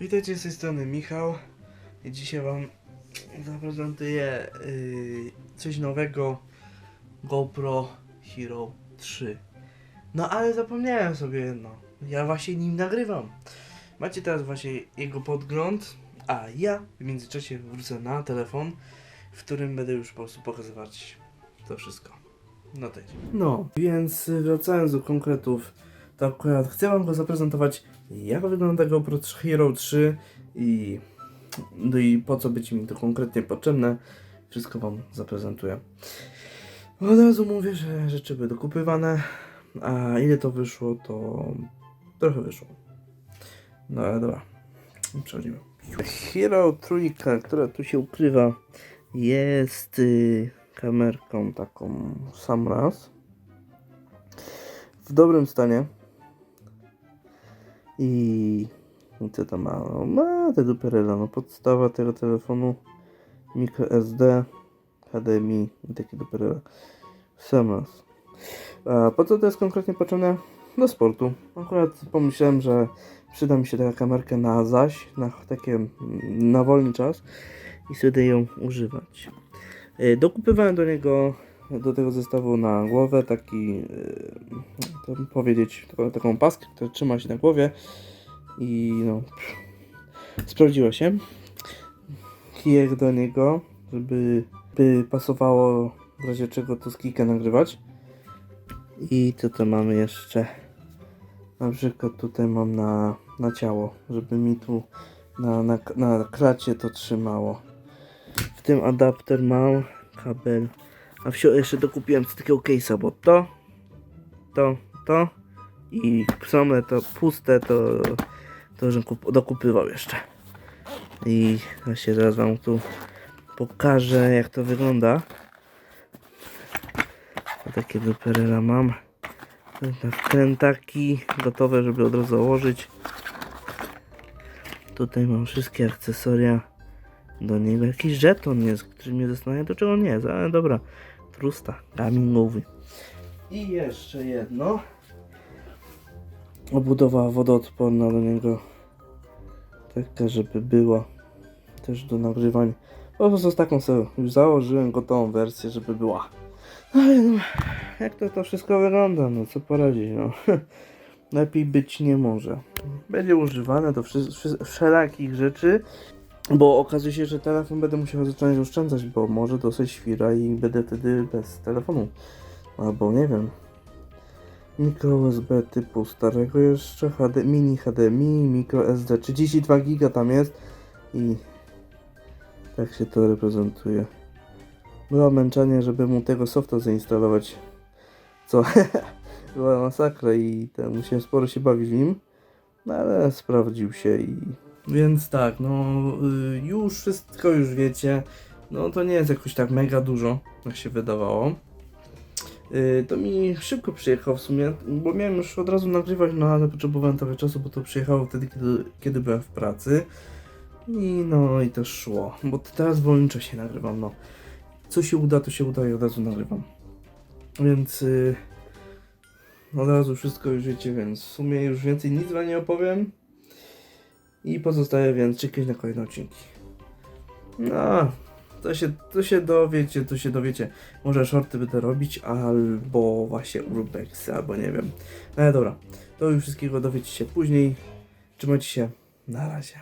Witajcie z tej strony Michał i dzisiaj wam zaprezentuję yy, coś nowego GoPro Hero 3. No ale zapomniałem sobie jedno. Ja właśnie nim nagrywam. Macie teraz właśnie jego podgląd, a ja w międzyczasie wrócę na telefon, w którym będę już po prostu pokazywać to wszystko. No. No, więc wracając do konkretów, to akurat chcę wam go zaprezentować, jak wygląda GoPro Hero 3 i, no i po co być mi to konkretnie potrzebne. Wszystko wam zaprezentuję. Od razu mówię, że rzeczy były dokupywane, a ile to wyszło, to trochę wyszło. No ale dobra, przechodzimy. Hero trójka, która tu się ukrywa, jest y, kamerką taką sam raz. W dobrym stanie. I i co to ma? No, ma te duperela, no podstawa tego telefonu microSD, HDMI i takie duperele. W sam. A po co to jest konkretnie potrzebne? Do sportu. Akurat pomyślałem, że przyda mi się taka kamerka na zaś, na takie mm, na wolny czas i sobie ją używać. Y, Dokupywałem do niego, do tego zestawu na głowę taki, y, to powiedzieć, taką, paskę, która trzyma się na głowie i no, sprawdziło się. Kijek do niego, żeby by pasowało w razie czego to z nagrywać. I co to mamy jeszcze? Na przykład tutaj mam na, na ciało, żeby mi tu na, na, na kracie to trzymało. W tym adapter mam kabel. A wsio jeszcze dokupiłem z takiego case'a, bo to, to, to i same to puste to, to żem kup, dokupywał jeszcze. I właśnie zaraz wam tu pokażę jak to wygląda. To takie duperela mam. Wkrętaki gotowe, żeby od razu założyć. Tutaj mam wszystkie akcesoria do niego. Jakiś żeton jest, który mnie zastanawia, do czego on nie jest, ale dobra. Trusta, gamingowy. I jeszcze jedno. Obudowa wodoodporna do niego. Taka, żeby była też do nagrywania. Po prostu z taką sobie już założyłem gotową wersję, żeby była. Ale no, jak to to wszystko wygląda, no co poradzić, no. Lepiej być nie może. Będzie używane do wszelakich rzeczy, bo okazuje się, że telefon będę musiał zacząć oszczędzać, bo może dosyć świra i będę wtedy bez telefonu. Albo nie wiem. Micro USB typu starego jeszcze, HD, mini HDMI, micro SD, 32 giga tam jest i tak się to reprezentuje. Była męczenie, żeby mu tego softa zainstalować, co była masakra i ten, musiałem sporo się bawić w nim, no ale sprawdził się i... Więc tak, no y, już wszystko już wiecie, no to nie jest jakoś tak mega dużo, jak się wydawało. Y, To mi szybko przyjechał w sumie, bo miałem już od razu nagrywać, no ale potrzebowałem trochę czasu, bo to przyjechało wtedy, kiedy, kiedy byłem w pracy. I no i to szło, bo teraz wolniczo się nagrywam, no. Co się uda, to się uda i od razu nagrywam. Więc yy, od razu wszystko już wiecie, więc w sumie już więcej nic wam nie opowiem. I pozostaje więc czekać na kolejne odcinki. No, to się, to się dowiecie, to się dowiecie. Może shorty będę robić, albo właśnie urbexy, albo nie wiem. No ale dobra, to już wszystkiego dowiecie się później. Trzymajcie się, na razie.